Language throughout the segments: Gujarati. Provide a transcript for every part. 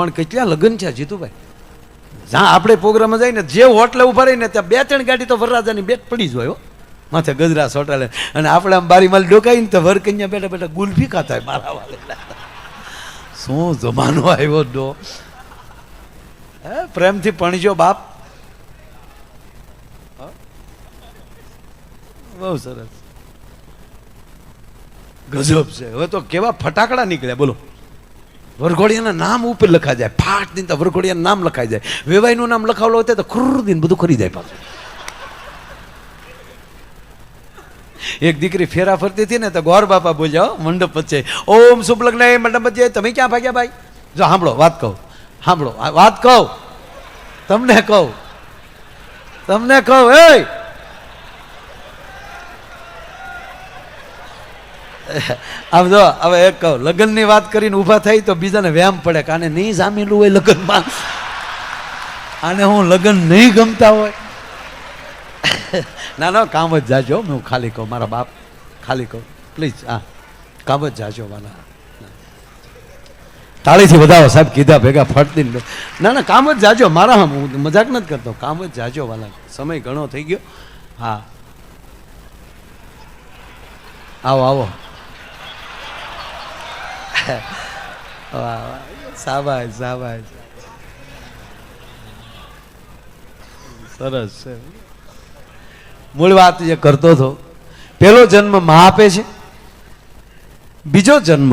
ઓણ કેટલા લગ્ન છે જીતુભાઈ? જ્યાં આપણે પ્રોગ્રામમાં જઈને જે હોટલે ઊભા રહીને ત્યાં બે ત્રણ ગાડી તો વરરાજાની બેટ પડી જ હોય માથે ગજરા સોટાલે અને આપણે આમ બારી માલ ડોકાઈને તો વર કન્યા બેઠા બેઠા ગુલફી ખાતા મારા વાલે. શું જમાનો આવ્યો ડો હે, પ્રેમથી પણજો બાપ. બહુ સરસ. ગજબ છે. હવે તો કેવા ફટાકડા નીકળ્યા, બોલો. વરઘોડિયાના નામ ઉપર લખાઈ જાય. ફાટ દિન તો વરઘોડિયાનું નામ લખાઈ જાય. વેવાઈનું નામ લખાવેલું હોય તો ખુર દિન બધું કરી જાય પાછું. એક દીકરી ફેરા ફરતી હતી ને તો ગોર બાપા બોલ્યા મંડપ વચ્ચે. ઓમ શુભ લગ્ન એ મંડપ વચ્ચે. તમે ક્યાં ભાગ્યા ભાઈ? જો, સાંભળો, વાત કહું. સાંભળો વાત કહું. તમને કહું. તમને કહું એ આમ જો, હવે એક કહું, લગ્નની વાત કરીને ઊભા થઈ તો બીજાને વ્યામ પડે કે આને નહીં જામેલું હોય લગ્નમાં. આને હું લગ્ન નહીં ગમતા હોય. ના ના, કામ જ જાજો, હું ખાલી કહું, મારા બાપ ખાલી કહું. પ્લીઝ હા, કામ જ જાજો, વાલા. તાળીથી વધાવો, સાહેબ, કીધા ભેગા ફટતી ના ના, કામ જ જાજો, મારા હમ, હું મજાક નથી કરતો. કામ જ જાજો, વાલા. સમય ઘણો થઈ ગયો. હા. આવો આવો. વાહ સાબાશ સાબાશ સરસ છે. મૂળ વાત જે કરતો હતો પહેલો જન્મ મા આપે છે, બીજો જન્મ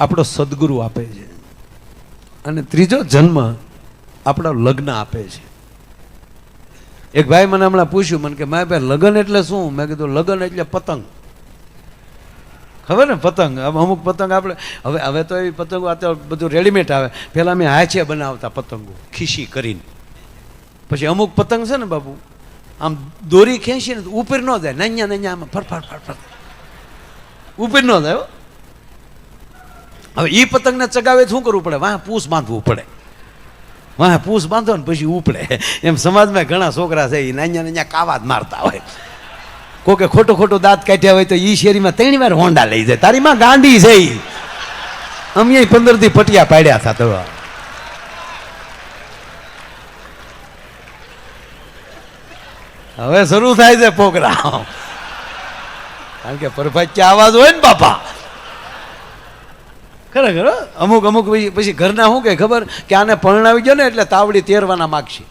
આપણો સદગુરુ આપે છે, અને ત્રીજો જન્મ આપણો લગ્ન આપે છે. એક ભાઈ મને હમણાં પૂછ્યું, મને કે, માય ભાઈ, લગ્ન એટલે શું? મેં કીધું, લગ્ન એટલે પતંગ. ખબર ને? પતંગ. અમુક પતંગ આપણે હવે હવે તો એવી પતંગો અત્યારે બધું રેડીમેડ આવે. પહેલાં અમે હાચે બનાવતા પતંગો, ખીસી કરીને. પછી અમુક પતંગ છે ને બાપુ, આમ દોરી ખેંચી ને ઉપર ન જાય. નૈયા નૈયા આમાં ફરફર ફરફર ઉપર ન જાય. હવે એ પતંગને ચગાવે શું કરવું પડે? વાહ પૂસ બાંધવું પડે. વાહ પૂસ બાંધો ને પછી ઉપડે. એમ સમાજમાં ઘણા છોકરા છે એ નાન્યા નાન્યા કાવા જ મારતા હોય. કોકે ખોટું ખોટું દાંત કાઢ્યા હોય તો ઈ શેરીમાં ત્રણ વાર હોંડા લઈ જાય. તારી માં ગાંડી છે અમે પંદરથી પટિયા પાડ્યા હતા તો. હવે શરૂ થાય છે પ્રોગ્રામ. કારણ કે પરફાચ્યા અવાજ હોય ને બાપા? ખરેખર અમુક અમુક પછી પછી ઘરના શું કે ખબર? કે આને પરણાવી ગયો ને એટલે તાવડી તેરવાના માગશે.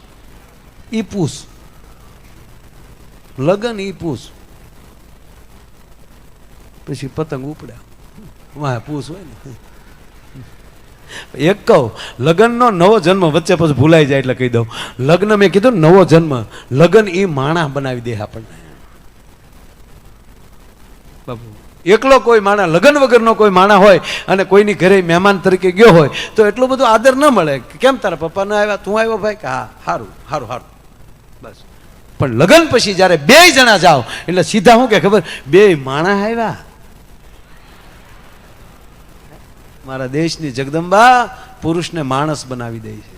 ઈ પૂસ લગન ઈ પૂસ પછી પતંગ ઉપડ્યા. વાહ પૂસ હોય ને. એક કહું લગ્નનો નવો જન્મ વચ્ચે પછી ભૂલાઈ જાય એટલે કહી દઉં. લગ્ન મેં કીધું નવો જન્મ. લગ્ન એ માણા બનાવી દે આપણને. બાપુ. એકલો કોઈ માણા લગ્ન વગરનો કોઈ માણા હોય અને કોઈની ઘરે મહેમાન તરીકે ગયો હોય તો એટલો બધો આદર ન મળે. કેમ તારા પપ્પાને આવ્યા? તું આવ્યો ભાઈ? કે હા સારું સારું સારું બસ. પણ લગ્ન પછી જ્યારે બે જણા જાઓ એટલે સીધા શું કે ખબર બે માણા આવ્યા. મારા દેશની જગદંબા પુરુષને માણસ બનાવી દે છે.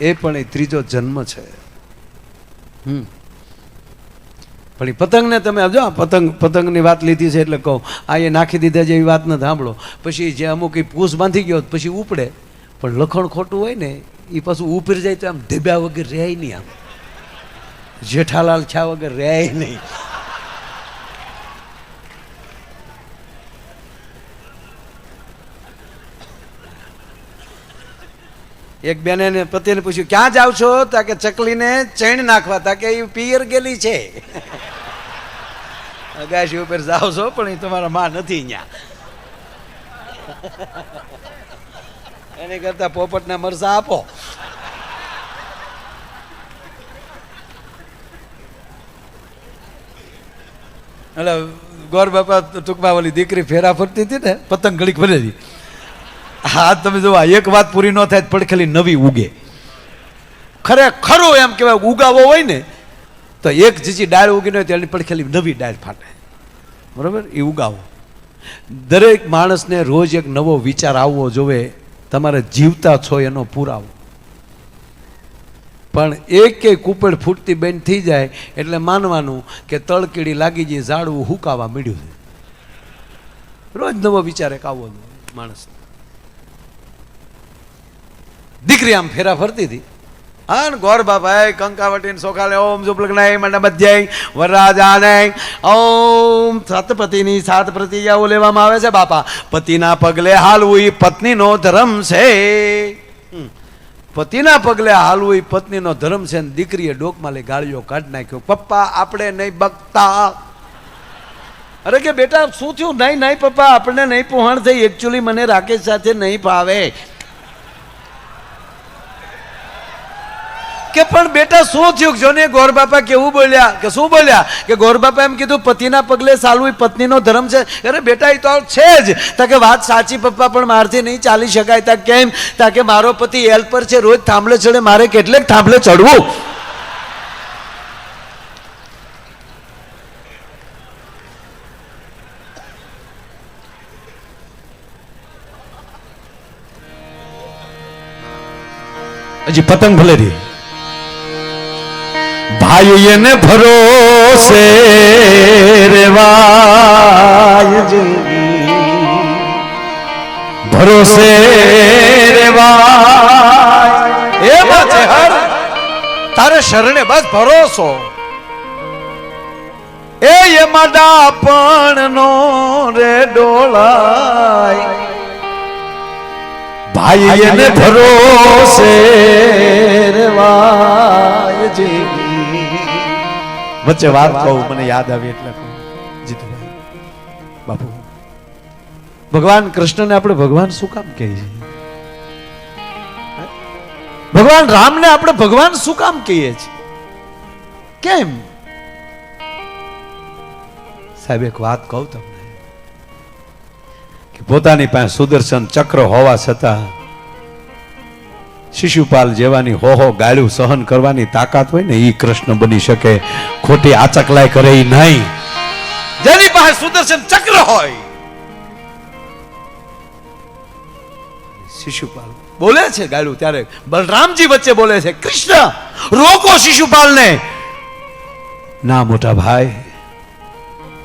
એ પણ એ ત્રીજો જન્મ છે. પણ એ પતંગને તમે જો પતંગ, પતંગની વાત લીધી છે એટલે કહું, આ એ નાખી દીધા જેવી વાત ન સાંભળો. પછી જે અમુક એ પૂસ બાંધી ગયો પછી ઉપડે. પણ લખણ ખોટું હોય ને એ પાછું ઉપરી જાય તો આમ ધેબ્યા વગર રહે નહીં આમ. જેઠાલાલ છા વગર રહે નહીં. એક બેને પતિને પૂછ્યું, ક્યાં જાવ છો? તા કે ચકલીને ચૈણ નાખવા. તા કે, એ પિયર ગેલી છે. અગાશી ઉપર જાવ છો, પણ એ તમારા માં નથી અહીંયા એની કરતા પોપટના મરસા આપો. એટલે ગોર બાપા ટૂંકમાં ઓલી દીકરી ફેરા ફરતી હતી ને, પતંગ ઘડીક ભરેલી હા, તમે જો એક વાત પૂરી ન થાય પડખેલી નવી ઉગે. ખરેખરો એમ કહેવાય, ઉગાવો હોય ને, તો એક જીજી ડાળ ઉગી હોય તો એની પડખેલી નવી ડાળ ફાટે. બરાબર? એ ઉગાવો. દરેક માણસને રોજ એક નવો વિચાર આવવો જોવે, તમારે જીવતા છો એનો પુરાવો. પણ એક એક કુપડ ફૂટતી બેન થઈ જાય, એટલે માનવાનું કે તળકીડી લાગી જઈ ઝાડવું હુકાવા મળ્યું છે. રોજ નવો વિચાર એક આવવો જોઈએ માણસ દીકરી આમ ફેરા ફરતી હતી. અન ગોર બાપાએ કંકાવટીને સોખાલે, ઓમ સુપ્લગ્નાય મંડપધ્યાય વરરાજાને. ઓમ સતપતિની સાત પ્રતિજ્ઞાઓ લેવામાં આવે છે, બાપા. પતિના પગલે હાલવું એ પત્નીનો ધર્મ છે. પતિના પગલે હાલવું એ પત્નીનો ધર્મ છે ને દીકરીએ ડોકમાં લઈ ગાળીઓ કાઢી નાખ્યો. પપ્પા, આપણે નહીં બગતા અરે કે બેટા, શું થયું? નહીં નહીં, પપ્પા આપણે નહીં પહોંચ થઈ. એકચ્યુઅલી મને રાકેશ સાથે નહીં ફાવે કે પણ બેટા શું થયું? જો ને ગોર બાપા કેવું બોલ્યા? કે શું બોલ્યા? કે ગોર બાપા એમ કીધું, પતિના પગલે સાલું એ પત્નીનો ધર્મ છે. અરે બેટા એ તો છે જ. તાકે વાત સાચી પપ્પા, પણ મારથી નહીં ચાલી શકાય. તા કેમ? તા કે મારો પતિ એલ પર છે, રોજ થાંભલે ચડે, મારે કેટલેક થાંભલે ચડવું. હજી પતંગ ભલે રહી. ભાઈ એને ભરોસે રેવાય ભરોસે રેવાય. એમાં છે હર. તારે શરણે બસ ભરોસો. એ એમાં ડાપણ નો રે ડોળાય. ભાઈ એને ભરોસે રેવાય જેવી. વચ્ચે વાત કહું, મને યાદ આવી એટલે જીતુભાઈ, બાપુ, ભગવાન કૃષ્ણને આપણે ભગવાન શું કામ કહીએ છીએ ભગવાન રામને આપણે ભગવાન શું કામ કહીએ છીએ? કેમ? સાહેબ, એક વાત કહું તમને. કે પોતાની પાસે સુદર્શન ચક્ર હોવા છતાં શિશુપાલ જેવાની હો હો ગાળ્યું સહન કરવાની તાકાત હોય ને એ કૃષ્ણ બની શકે. ખોટી આચકલાય કરે એ નહીં. જેની પાસે સુદર્શન ચક્ર હોય, શિશુપાલ બોલે છે ગાળ્યું ત્યારે બલરામજી વચ્ચે બોલે છે, કૃષ્ણ, રોકો શિશુપાલને. ના મોટા ભાઈ,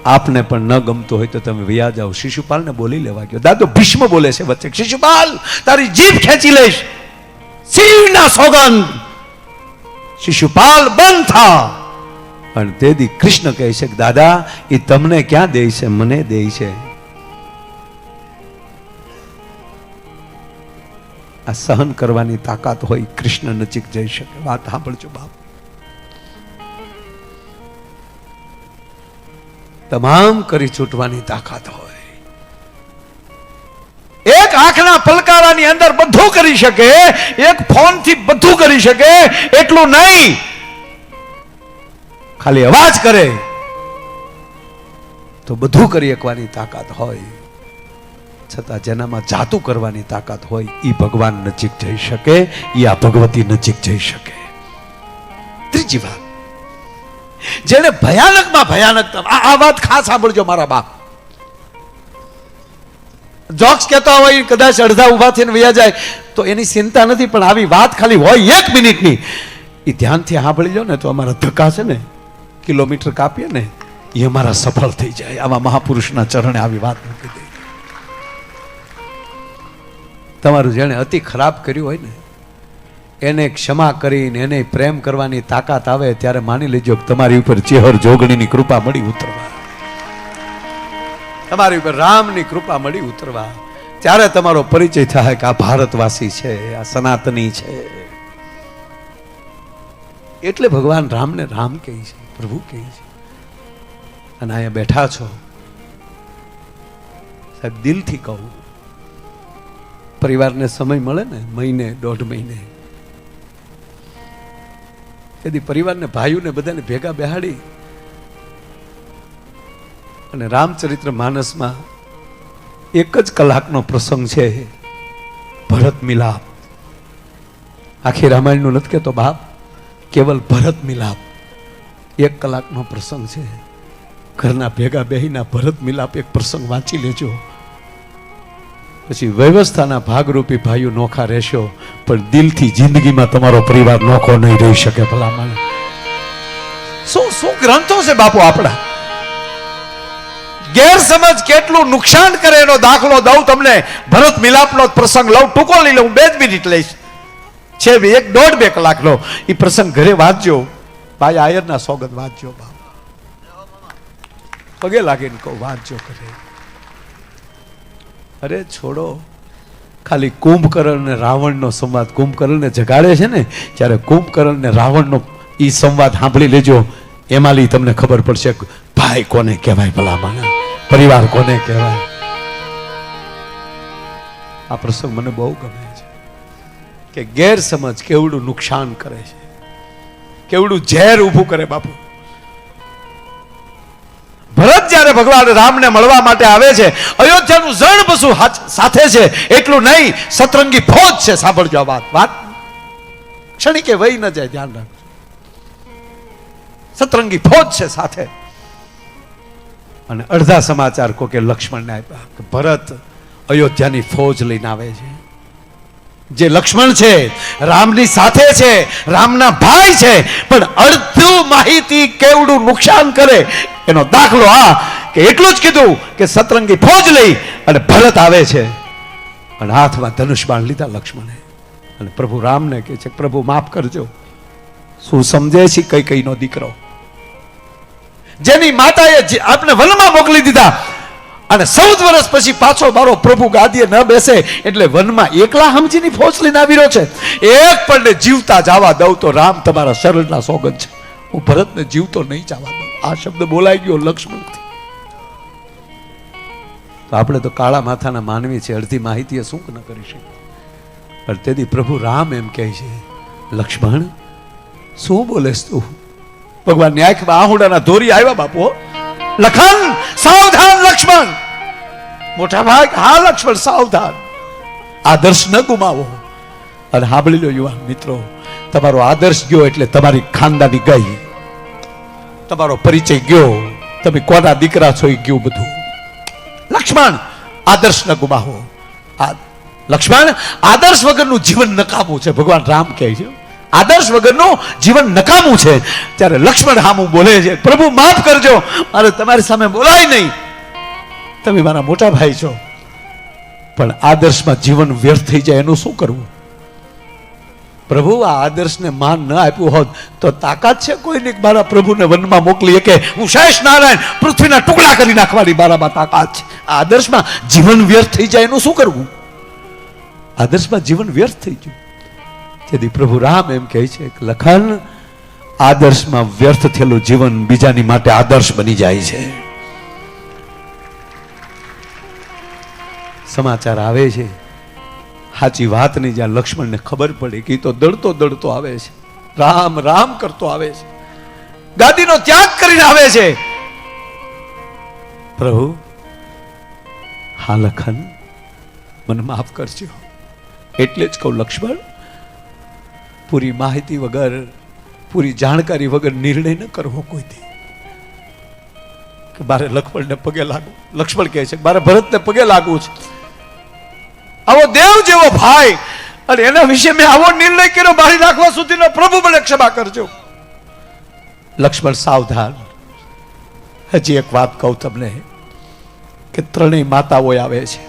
આપને પણ ન ગમતો હોય તો તમે વ્યા જાઓ. શિશુપાલને બોલી લેવા ગયો. દાદો ભીષ્મ બોલે છે વચ્ચે, શિશુપાલ, તારી જીભ ખેંચી લઈશ. શિવના સોગંદ. શિશુપાલ બંધ અને તેથી કૃષ્ણ કહે છે કે, દાદા એ તમને ક્યાં દે છે? મને દે છે. આ સહન કરવાની તાકાત હોય, કૃષ્ણ નજીક જઈ શકે. વાત સાંભળજો બાપ. તમામ કરી છૂટવાની તાકાત હોય. એક આંખના પલકારાની અંદર બધું કરી શકે, એક ફોનથી બધું કરી શકે, એટલું નહીં. ખાલી અવાજ કરે. તો બધું કરી એકવાની તાકાત હોય. છતાં જેનામાં જાતું કરવાની તાકાત હોય એ ભગવાન નજીક જઈ શકે એ આ ભગવતી નજીક જઈ શકે. ત્રીજી વાત. જેને ભયાનકમાં ભયાનક આ વાત ખાસ સાંભળજો મારા બાપ. જોક્સ કહેતા હોય, કદાચ અડધા ઊભા થઈને વૈયા જાય, તો એની ચિંતા નથી, પણ આવી વાત ખાલી હોય એક મિનિટની. એ ધ્યાનથી સાંભળી લો ને, તો અમારા ધક્કા છે ને, કિલોમીટર કાપીએ ને એ અમારા સફળ થઈ જાય. આવા મહાપુરુષના ચરણે આવી વાત મૂકી દે. તમારું જેણે અતિ ખરાબ કર્યું હોય ને, એને ક્ષમા કરીને, એને પ્રેમ કરવાની તાકાત આવે, ત્યારે માની લેજો તમારી ઉપર ચેહર જોગણીની કૃપા મળી ઉતરવા. તમારી ઉપર રામની કૃપા મળી ઉતરવા. ત્યારે તમારો પરિચય થાય કે આ ભારતવાસી છે, આ સનાતની છે. એટલે ભગવાન રામને રામ કહે છે, પ્રભુ કહે છે. અને અહીંયા બેઠા છો. સાહેબ, દિલથી કહું. પરિવારને સમય મળે ને, મહિને, દોઢ મહિને. તેથી પરિવારને ભાઈઓને બધાને ભેગા બેહાડી અને રામચરિત્ર માનસમાં એક જ કલાકનો પ્રસંગ છે. ભરત મિલાપ. આખી રામાયણનું નથી કહેતો બાપ, કેવલ ભરત મિલાપ. એક કલાકનો પ્રસંગ છે. ઘરના ભેગા બેહીના ભરત મિલાપ એક પ્રસંગ વાંચી લેજો. પછી વ્યવસ્થાના ભાગરૂપી ભાઈઓ નોખા રહેશો, પણ દિલથી જિંદગીમાં તમારો પરિવાર નોખો નહીં રહી શકે ભલામણ. શું શું ગ્રંથો છે બાપુ આપણા? ગેરસમજ કેટલું નુકસાન કરે એનો દાખલો દઉં તમને. ભરત મિલાપનો પ્રસંગ લઉં, ટૂંકો લઈ લઉં, બે જ મિનિટ લઈશ. છે એક દોઢ બે કલાકનો. એ પ્રસંગ ઘરે વાંચજો. ભાઈ આયરના સોગંદ વાંચજો બાપ. પગે લાગીને કહું, વાંચજો કરે અરે છોડો, ખાલી કુંભકર્ણ ને રાવણનો સંવાદ કુંભકર્ણને જગાડે છે ને ત્યારે કુંભકર્ણ ને રાવણનો એ સંવાદ સાંભળી લેજો. એમાંથી તમને ખબર પડશે, ભાઈ કોને કહેવાય ભલા માના પરિવાર કોને કહેવાય? આ પ્રસંગ મને બહુ ગમે છે કે ગેરસમજ કેવડું નુકસાન કરે છે. કેવડું ઝેર ઊભું કરે બાપુ. ભરત જ્યારે ભગવાન રામને મળવા માટે આવે છે, અયોધ્યાનું જણ પશુ સાથે છે, એટલું નહીં, સતરંગી ફોજ છે, સાંભળજો આ વાત વાત. ક્ષણિકે વહી ન જાય, ધ્યાન રાખજો. સતરંગી ફોજ છે સાથે. અને અડધા સમાચાર કો કે લક્ષ્મણને આપ્યા કે ભરત અયોધ્યાની ફોજ લઈને આવે છે. જે લક્ષ્મણ છે, રામની સાથે છે, રામના ભાઈ છે, પણ અડધું માહિતી કેવડું નુકસાન કરે એનો દાખલો આ કે એટલું જ કીધું કે સતરંગી ફોજ લઈ અને ભરત આવે છે. અને હાથમાં ધનુષ બાણ લીધા લક્ષ્મણે. અને પ્રભુ રામને કહે છે પ્રભુ માફ કરજો. શું સમજે છે કઈ કઈનો દીકરો? જેની માતાએ આપને વનમાં મોકલી દીધા. અને ચૌદ વર્ષ પછી પાછો મારો પ્રભુ ગાદીએ ન બેસે એટલે વનમાં એકલા હમજીની ફોજ લઈને આવી રહ્યો છે. એક પણ જીવતા જવા દઉં તો રામ તમારા શરણના સોગંદ છે. હું ભરતને જીવતો નહીં જવા દઉં. આ શબ્દ બોલાઈ ગયો લક્ષ્મણથી. તો આપણે તો કાળા માથાના માનવી છે અડધી માહિતી શું ન કરી શકીએ. પણ તેથી પ્રભુ રામ એમ કહે છે, લક્ષ્મણ, શું બોલેશ તું? ભગવાનની આંખમાં આહુડાના ધોરી આવ્યા બાપુ લખન, સાવધાન લક્ષ્મણ. મોટા ભાગ, હા લક્ષ્મણ, સાવધાન. આદર્શ ન ગુમાવો. અને સાંભળી લો યુવાન મિત્રો, તમારો આદર્શ ગયો એટલે તમારી ખાનદાની ગઈ. તમારો પરિચય ગયો. તમે કોના દીકરા છો એ ગયું બધું. લક્ષ્મણ, આદર્શ ન ગુમાવો. લક્ષ્મણ, આદર્શ વગરનું જીવન નકામું છે. ભગવાન રામ કહે છે. આદર્શ વગરનું જીવન નકામું છે. ત્યારે લક્ષ્મણ હામું બોલે છે, પ્રભુ, માફ કરજો. મારે તમારી સામે બોલાય નહીં. તમે મારા મોટા ભાઈ છો. પણ આદર્શમાં જીવન વ્યર્થ થઈ જાય, એનું શું કરવું? પ્રભુ, આ આદર્શને માન ન આપ્યું હોત, તો તાકાત છે કોઈની મારા પ્રભુને વનમાં મોકલી કે હું શેષ નારાયણ, પૃથ્વીના ટુકડા કરી નાખવાની મારામાં તાકાત છે. આ આદર્શમાં જીવન વ્યર્થ થઈ જાય, એનું શું કરવું? આદર્શમાં જીવન વ્યર્થ થઈ ગયું. તેથી પ્રભુ રામ એમ કહે છે કે લખન આદર્શમાં વ્યર્થ થયેલું જીવન બીજાની માટે આદર્શ બની જાય છે. સમાચાર આવે છે. સાચી વાતની જ્યાં લક્ષ્મણને ખબર પડી કે તો દડતો દડતો આવે છે. રામ રામ કરતો આવે છે. ગાદીનો ત્યાગ કરીને આવે છે. પ્રભુ, હા લખન, મને માફ કરજો. એટલે જ કહું, લક્ષ્મણ પૂરી માહિતી વગર, પૂરી જાણકારી વગર નિર્ણય ન કરવો કોઈથી કે મારે લક્ષ્મણને પગે લાગવું. લક્ષ્મણ કહે છે મારે ભરતને પગે લાગવું છે. આવો દેવ જેવો ભાઈ, અને એના વિશે મેં આવો નિર્ણય કર્યો, મારી નાખવા સુધીનો પ્રભુ મને ક્ષમા કરજો. લક્ષ્મણ સાવધાન. હજી એક વાત કહું તમને, કે ત્રણેય માતાઓ આવે છે,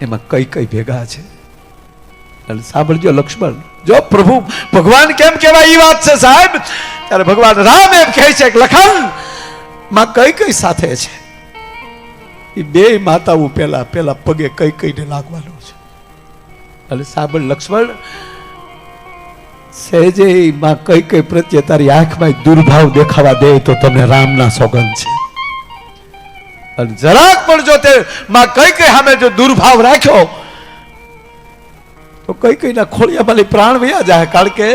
એમાં કઈ કઈ ભેગા છે? સાંભળજો લક્ષ્મણ. જો પ્રભુ ભગવાન કેમ કેવા એ વાત છે સાહેબ? ત્યારે ભગવાન રામ એમ કહે છે કે લખનમાં કઈ કઈ સાથે છે? એ બે માતાઓ પેલા પેલા પગે કઈ કઈને લાગવાનું છે. અને સાંભળ લક્ષ્મણ સહેજે માં કઈ કઈ પ્રત્યે તારી આંખમાં દુર્ભાવ દેખાવા દે તો તમે રામના સોગંદ છે. અને જરાક પણ જો તે માં કઈ કઈ સામે જો દુર્ભાવ રાખ્યો તો કઈ કઈના ખોળિયામાંથી પ્રાણ વયા જાય, કારણ કે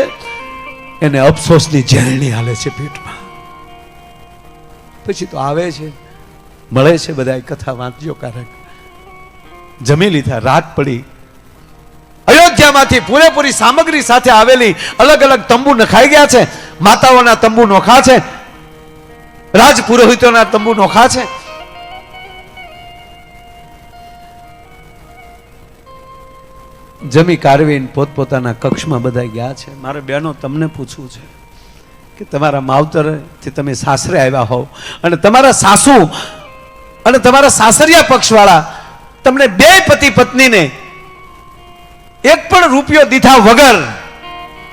એને અફસોસની ઝેરણી હાલે છે પેટમાં. પછી તો આવે છે, મળે છે બધા કથા વાંચજો કારણ જમી લીધા, રાત પડી. અયોધ્યામાંથી પૂરેપૂરી સામગ્રી સાથે આવેલી અલગ અલગ તંબુ નખાઈ ગયા છે. માતાઓના તંબુ નોખા છે. રાજ પુરોહિતોના તંબુ નોખા છે. જમી કારવીને પોતપોતાના કક્ષમાં બધા ગયા છે. મારે બહેનો તમને પૂછવું છે કે તમારા માવતરથી તમે સાસરે આવ્યા હોવ અને તમારા સાસુ અને તમારા સાસરિયા પક્ષવાળા તમને બે પતિ પત્નીને એક પણ રૂપિયો દીધા વગર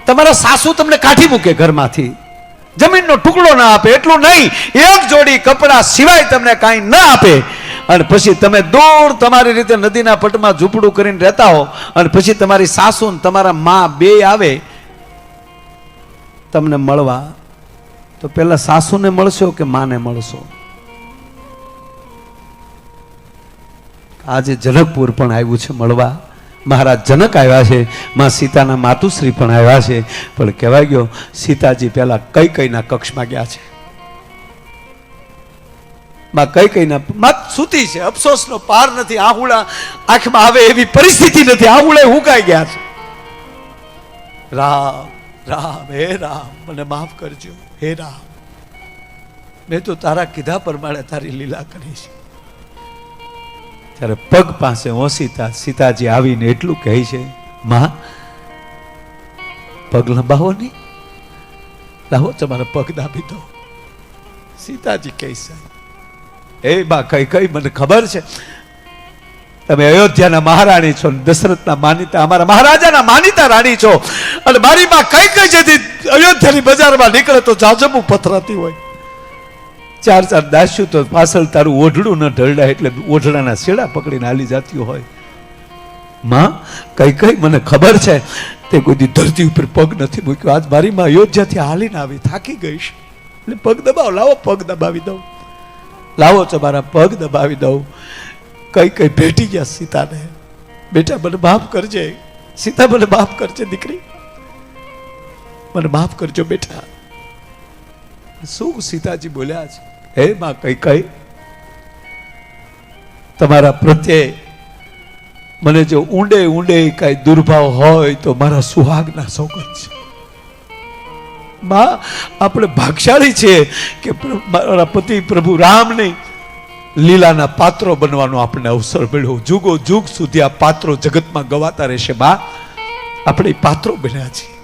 તમારા સાસુ તમને કાઢી મૂકે ઘરમાંથી. જમીનનો ટુકડો ના આપે, એટલું નહીં, એક જોડી કપડા સિવાય તમને કાંઈ ના આપે. અને પછી તમે દૂર તમારી રીતે નદીના પટમાં ઝૂંપડું કરીને રહેતા હો અને પછી તમારી સાસુ ને તમારા મા બે આવે, તમને મળવા. તો પહેલાં સાસુને મળશો કે માને મળશો? આજે જનકપુર પણ આવ્યું છે મળવા. મહારાજ જનક આવ્યા છે, માં સીતાના માતુશ્રી પણ આવ્યા છે. પણ કહેવાય ગયો, સીતાજી પહેલાં કઈ કઈના કક્ષમાં ગયા છે? માં કઈ કઈના માં સૂતી છે, અફસોસનો પાર નથી, આહુડા આંખમાં આવે એવી પરિસ્થિતિ નથી, આહુડે હુકાઈ ગયા છે. રામ રામ, હે રામ, મને માફ કરજો, હે રામ. મેં તો તારા કીધા પ્રમાણે તારી લીલા કરી છે. ત્યારે પગ પાસે ઓસીતા સીતાજી આવીને એટલું કહે છે, માં, પગ લંબાવો નહીં. લાવો, તમારા પગ દાબી દો. સીતાજી કહે છે એ બા, કઈ કઈ, મને ખબર છે. તમે અયોધ્યાના મહારાણી છો દશરથના માનીતા, અમારા મહારાજાના માનીતા રાણી છો. અને મારી માં કઈ કઈ જેથી અયોધ્યાની બજારમાં નીકળે તો જાજબુ પથરાતી હોય. ચાર ચાર દાસ્યું તો પાછળ તારું ઓઢડું ન ઢળડા એટલે ઓઢડાના શેડા પકડીને હાલી જતી હોય. માં, કઈ કઈ, મને ખબર છે, તે કોઈ ધરતી ઉપર પગ નથી મૂક્યો. આજ મારી માં અયોધ્યાથી હાલીને આવી થાકી ગઈ એટલે પગ દબાવો, લાવો, પગ દબાવી દઉં. લાવો તમારા પગ દબાવી દઉં. કઈ કઈ ભેટી ગયા સીતાને. બેટા, મને માફ કરજે. સીતા, મને માફ કરજે, દીકરી. મને માફ કરજો, બેટા. શું સીતાજી બોલ્યા છે? હે માં કઈ કઈ? તમારા પ્રત્યે મને જો ઊંડે ઊંડે કઈ દુર્ભાવ હોય તો મારા સુહાગના સોગંદ છે. માં આપણે ભાગશાળી છીએ કે પતિ પ્રભુ રામને લીલાના પાત્રો બનવાનો આપણને અવસર મળ્યો. જુગો જુગ સુધી આ પાત્રો જગતમાં ગવાતા રહેશે બા આપણે પાત્રો બન્યા છીએ.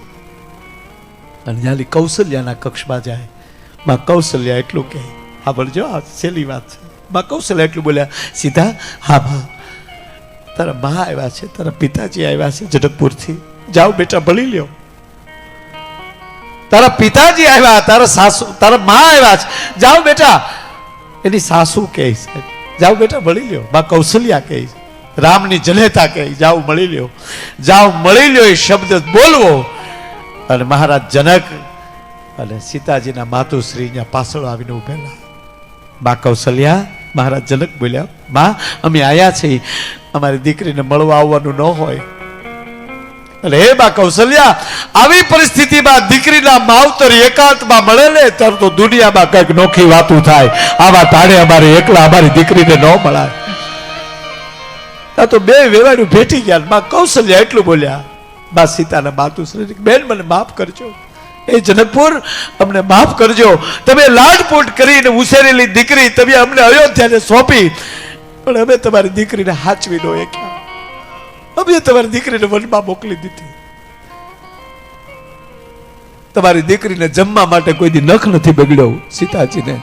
અને જ્યાં કૌશલ્યાના કક્ષમાં જાય. માં કૌશલ્યા એટલું કહે. હા ભણજો આ છેલ્લી વાત છે. માં કૌશલ્યા એટલું બોલ્યા, સીધા, હા હા, તારા મા આવ્યા છે, તારા પિતાજી આવ્યા છે જટકપુરથી જાઓ બેટા, ભણી લ્યો. તારા પિતાજી આવ્યા, તારા સાસુ, તારા મા આવ્યા છે. જાઓ બેટા. એની સાસુ કહે છે, જાઓ બેટા, મળી લ્યો. બા કૌશલ્યા કહે રામની જનેતા કહે, જાઓ, મળી લ્યો. જાઓ, મળી લ્યો એ શબ્દ બોલવો. અને મહારાજ જનક અને સીતાજીના માતુશ્રી અહીંયા પાછળ આવીને ઉભેલા બા કૌશલ્યા, મહારાજ જનક બોલ્યા બા અમે આવ્યા છીએ. અમારી દીકરીને મળવા આવવાનું ન હોય. એટલે હે બા કૌશલ્યા, આવી પરિસ્થિતિમાં દીકરીના માવતર એકાંતમાં મળે ત્યારે તો દુનિયામાં કંઈક નોખી વાતું થાય. આવા તાણે અમારે એકલા અમારી દીકરીને ન મળાય. આ તો બે વેવાયું ભેટી ગયા બા કૌશલ્યા એટલું બોલ્યા, બા સીતાના માતુશ્રી બેન મને માફ કરજો. એ જનકપુર, અમને માફ કરજો. તમે લાડપોટ કરીને ઉછેરેલી દીકરી, તમે અમને અયોધ્યાને સોંપી. પણ અમે તમારી દીકરીને હાચવી નો એ ક્યાં અમે તમારી દીકરીને વનમાં મોકલી દીધી. તમારી દીકરીને જમવા માટે કોઈ દી નખ નથી બગડ્યો, સીતાજીને.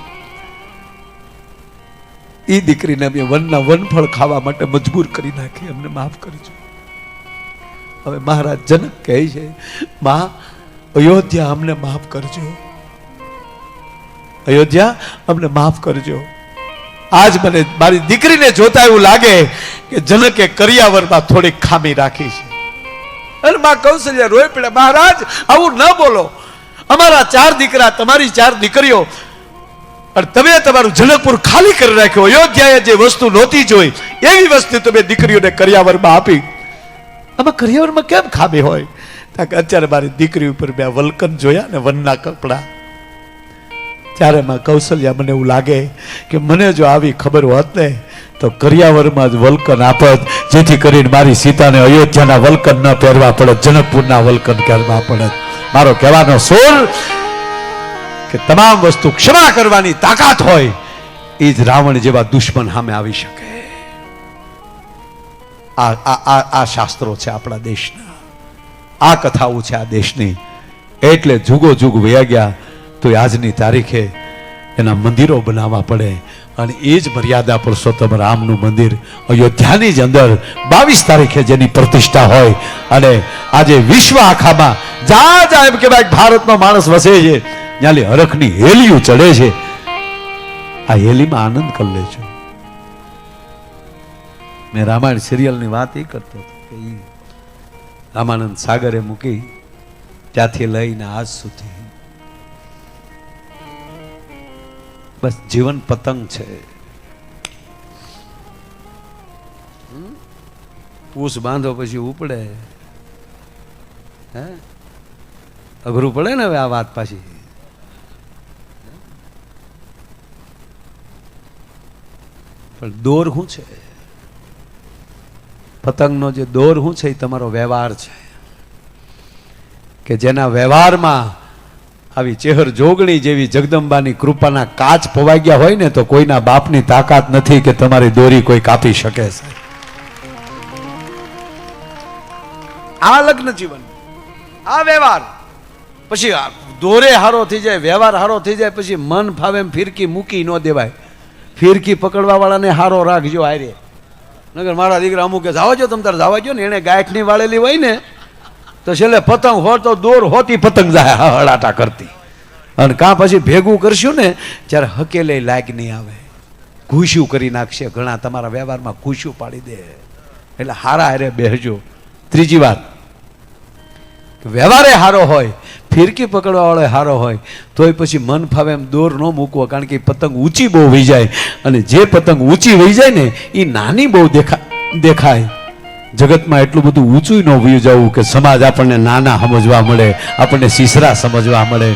એ દીકરીને અમે વનના વનફળ ખાવા માટે મજબૂર કરી નાખી, અમને માફ કરજો. હવે મહારાજ જનક કહે છે, માં, અયોધ્યા અમને માફ કરજો. અયોધ્યા અમને માફ કરજો. આજ મને મારી દીકરીને જોતા એવું લાગે કે જનકે કરિયાવરમાં થોડીક ખામી રાખી છે. અને માં કૌશલ્યા, રોય પડ્યા મહારાજ, આવું ન બોલો. અમારા ચાર દીકરા, તમારી ચાર દીકરીઓ, અને તમે તમારું જનકપુર ખાલી કરી રાખ્યો. અયોધ્યાએ જે વસ્તુ નહોતી જોઈ, એવી વસ્તુ તમે દીકરીઓને કરિયાવરમાં આપી. આમાં કરિયાવરમાં કેમ ખામી હોય? કારણ કે અત્યારે મારી દીકરી ઉપર મેં વલકન જોયા ને વનના કપડા. ત્યારે માં કૌશલ્યા મને એવું લાગે કે મને જો આવી ખબર હોત ને, તો કરિયાવરમાં જ વલકન આપત, જેથી કરીને મારી સીતાને અયોધ્યાના વલકન ન પહેરવા પડત, જનકપુરના વલકન પહેરવા પડત. મારો કહેવાનો સોલ કે તમામ વસ્તુ ક્ષમા કરવાની તાકાત હોય, એ જ રાવણ જેવા દુશ્મન સામે આવી શકે. આ આ આ આ શાસ્ત્રો છે આપણા દેશના. આ કથાઓ છે આ દેશની. એટલે જુગો જુગ વયા ગયા તો આજની તારીખે એના મંદિરો બનાવવા પડે અને એ જ મર્યાદા પુરુષોત્તમ રામનું મંદિર અયોધ્યાની જ અંદર બાવીસ તારીખે જેની પ્રતિષ્ઠા હોય. અને આજે વિશ્વ આખામાં જા જા એમ કે ભાઈ ભારતનો માણસ વસે છે. ત્યાંલી હરખની હેલીઓ ચડે છે. આ હેલીમાં આનંદ કરી લેજો મેં રામાયણ સિરિયલની વાત એ કરતો રામાનંદ સાગરે મૂકી ત્યાંથી લઈને આજ સુધી બસ જીવન પતંગ છે. પૂછ બાંધો પછી ઉપડે. હે? અઘરું પડે ને હવે આ વાત પાછી? પણ દોર શું છે? પતંગનો જે દોર શું છે એ તમારો વ્યવહાર છે. કે જેના વ્યવહારમાં આવી ચેહર જોગણી જેવી જગદંબાની કૃપાના કાચ પવાઈ ગયા હોય ને તો કોઈના બાપની તાકાત નથી કે તમારી દોરી કોઈ કાપી શકે છે આ લગ્ન જીવન, આ વ્યવહાર. પછી દોરે હારો થઈ જાય, વ્યવહાર હારો થઈ જાય, પછી મન ફાવે એમ ફિરકી મૂકી ન દેવાય. ફિરકી પકડવા વાળાને હારો રાખજો હારે. નગર મારા દીકરા અમુક જાવા જો, તમ તારે જાવા જો ને એને ગાંઠની વાળેલી હોય ને તો છેલ્લે પતંગ હો તો દોર હોતી પતંગ જાય, હળાટા કરતી. અને કાં પછી ભેગું કરશું ને ત્યારે હકેલે લાયક નહીં આવે. ઘૂસ્યું કરી નાખશે, ઘણા તમારા વ્યવહારમાં ઘૂસ્યું પાડી દે. એટલે હારા હારે બેહજો. ત્રીજી વાત. વ્યવહારે હારો હોય, ફિરકી પકડવા વાળો હારો હોય, તોય પછી મન ફાવે એમ દોર ન મૂકવો, કારણ કે પતંગ ઊંચી બહુ વહી જાય. અને જે પતંગ ઊંચી વહી જાય ને એ નાની બહુ દેખા, દેખાય. જગતમાં એટલું બધું ઊંચું ન વયું જવું કે સમાજ આપણને નાના સમજવા મળે, આપણને સીસરા સમજવા મળે.